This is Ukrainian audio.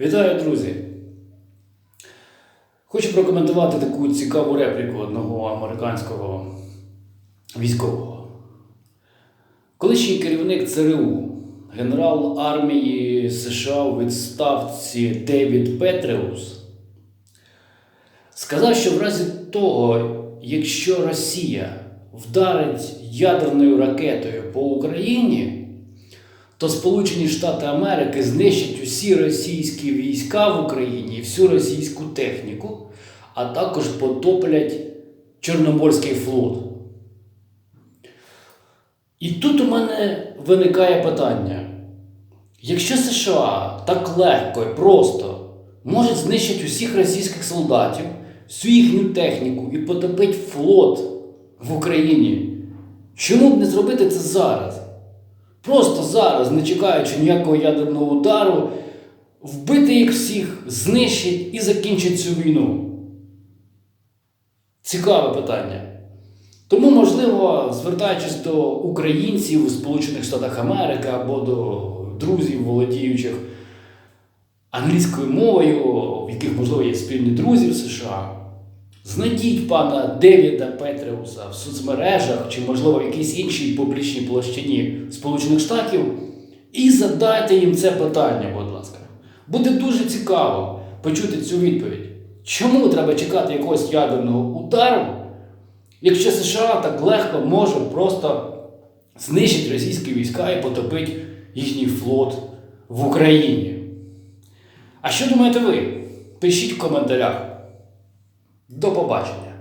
Вітаю, друзі! Хочу прокоментувати таку цікаву репліку одного американського військового. Колишній керівник ЦРУ, генерал армії США у відставці Девід Петреус, сказав, що в разі того, якщо Росія вдарить ядерною ракетою по Україні, то Сполучені Штати Америки знищать усі російські війська в Україні і всю російську техніку, а також потоплять Чорноморський флот. І тут у мене виникає питання: якщо США так легко і просто можуть знищити усіх російських солдатів, всю їхню техніку і потопити флот в Україні, чому б не зробити це зараз? Просто зараз, не чекаючи ніякого ядерного удару, вбити їх всіх, знищить і закінчить цю війну. Цікаве питання. Тому, можливо, звертаючись до українців у Сполучених Штатах Америки або до друзів, володіючих англійською мовою, в яких, можливо, є спільні друзі в США, знайдіть пана Девіда Петреуса в соцмережах чи, можливо, в якійсь іншій публічній площині Сполучених Штатів і задайте їм це питання, будь ласка. Буде дуже цікаво почути цю відповідь. Чому треба чекати якогось ядерного удару, якщо США так легко може просто знищити російські війська і потопити їхній флот в Україні? А що думаєте ви? Пишіть в коментарях. До побачення!